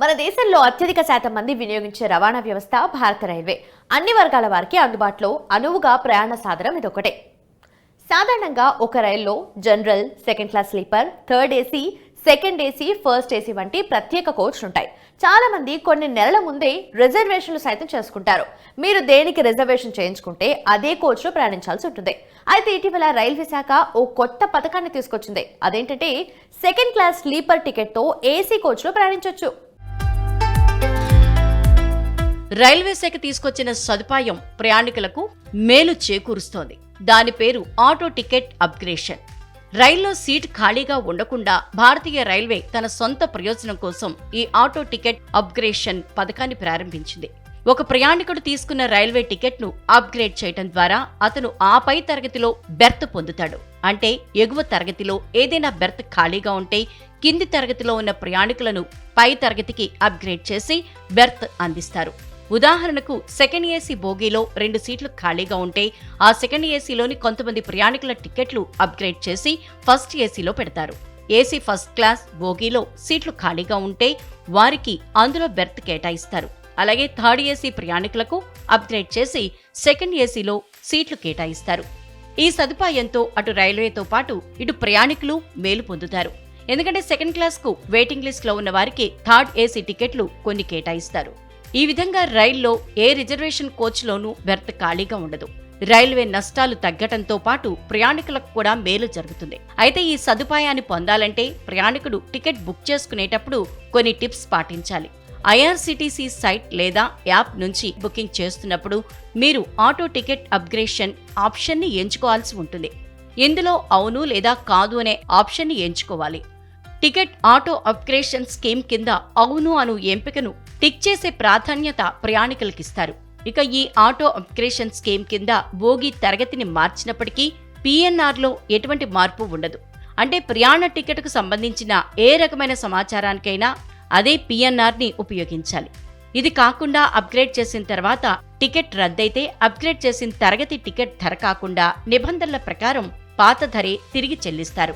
మన దేశంలో అత్యధిక శాతం మంది వినియోగించే రవాణా వ్యవస్థ భారత రైల్వే. అన్ని వర్గాల వారికి అందుబాటులో అనువుగా ప్రయాణ సాధనం ఇదొకటే. సాధారణంగా ఒక రైల్లో general second class sleeper third AC second AC first AC వంటి ప్రత్యేక కోచ్లు ఉంటాయి. చాలా మంది కొన్ని నెలల ముందే రిజర్వేషన్లు సైతం చేసుకుంటారు. మీరు దేనికి రిజర్వేషన్ చేయించుకుంటే అదే కోచ్లో ప్రయాణించాల్సి ఉంటుంది. అయితే ఇటీవల రైల్వే శాఖ ఓ కొత్త పథకాన్ని తీసుకొచ్చింది. అదేంటంటే సెకండ్ క్లాస్ స్లీపర్ టికెట్తో ఏసీ కోచ్లో ప్రయాణించవచ్చు రైల్వే శాఖ తీసుకొచ్చిన సదుపాయం ప్రయాణికులకు మేలు చేకూరుస్తోంది. దాని పేరు ఆటో టికెట్ అప్గ్రేషన్. రైల్లో సీట్ ఖాళీగా ఉండకుండా భారతీయ రైల్వే తన సొంత ప్రయోజనం కోసం ఈ ఆటో టికెట్ అప్గ్రేషన్ పథకాన్ని ప్రారంభించింది. ఒక ప్రయాణికుడు తీసుకున్న రైల్వే టికెట్ను అప్గ్రేడ్ చేయడం ద్వారా అతను ఆ పై తరగతిలో బెర్త్ పొందుతాడు. అంటే ఎగువ తరగతిలో ఏదైనా బెర్త్ ఖాళీగా ఉంటే కింది తరగతిలో ఉన్న ప్రయాణికులను పై తరగతికి అప్గ్రేడ్ చేసి బెర్త్ అందిస్తారు. ఉదాహరణకు సెకండ్ ఏసీ బోగీలో రెండు సీట్లు ఖాళీగా ఉంటే ఆ సెకండ్ ఏసీలోని కొంతమంది ప్రయాణికుల టికెట్లు అప్గ్రేడ్ చేసి ఫస్ట్ ఏసీలో పెడతారు. ఏసీ ఫస్ట్ క్లాస్ బోగీలో సీట్లు ఖాళీగా ఉంటే వారికి అందులో బెర్త్ కేటాయిస్తారు. అలాగే థర్డ్ ఏసీ ప్రయాణికులకు అప్గ్రేడ్ చేసి సెకండ్ ఏసీలో సీట్లు కేటాయిస్తారు. ఈ సదుపాయంతో అటు రైల్వేతో పాటు ఇటు ప్రయాణికులు మేలు పొందుతారు. ఎందుకంటే సెకండ్ క్లాస్కు వెయిటింగ్ లిస్ట్లో ఉన్న వారికి థర్డ్ ఏసీ టికెట్లు కొన్ని కేటాయిస్తారు. ఈ విధంగా రైల్లో ఏ రిజర్వేషన్ కోచ్లోనూ బెర్త్ ఖాళీగా ఉండదు. రైల్వే నష్టాలు తగ్గటంతో పాటు ప్రయాణికులకు కూడా మేలు జరుగుతుంది. అయితే ఈ సదుపాయాన్ని పొందాలంటే ప్రయాణికుడు టికెట్ బుక్ చేసుకునేటప్పుడు కొన్ని టిప్స్ పాటించాలి. ఐఆర్సిటీసీ సైట్ లేదా యాప్ నుంచి బుకింగ్ చేస్తున్నప్పుడు మీరు ఆటో టికెట్ అప్గ్రేషన్ ఆప్షన్ని ఎంచుకోవాల్సి ఉంటుంది. ఇందులో అవును లేదా కాదు అనే ఆప్షన్ని ఎంచుకోవాలి. టికెట్ ఆటో అప్గ్రేషన్ స్కీమ్ కింద అవును అను ఎంపికను టిక్ చేసే ప్రాధాన్యత ప్రయాణికులకిస్తారు. ఇక ఈ ఆటో అప్గ్రేషన్ స్కీమ్ కింద బోగి తరగతిని మార్చినప్పటికీ పిఎన్ఆర్లో ఎటువంటి మార్పు ఉండదు. అంటే ప్రయాణ టికెట్కు సంబంధించిన ఏ రకమైన సమాచారానికైనా అదే పిఎన్ఆర్ని ఉపయోగించాలి. ఇది కాకుండా అప్గ్రేడ్ చేసిన తర్వాత టికెట్ రద్దయితే అప్గ్రేడ్ చేసిన తరగతి టికెట్ ధర కాకుండా నిబంధనల ప్రకారం పాత ధరే తిరిగి చెల్లిస్తారు.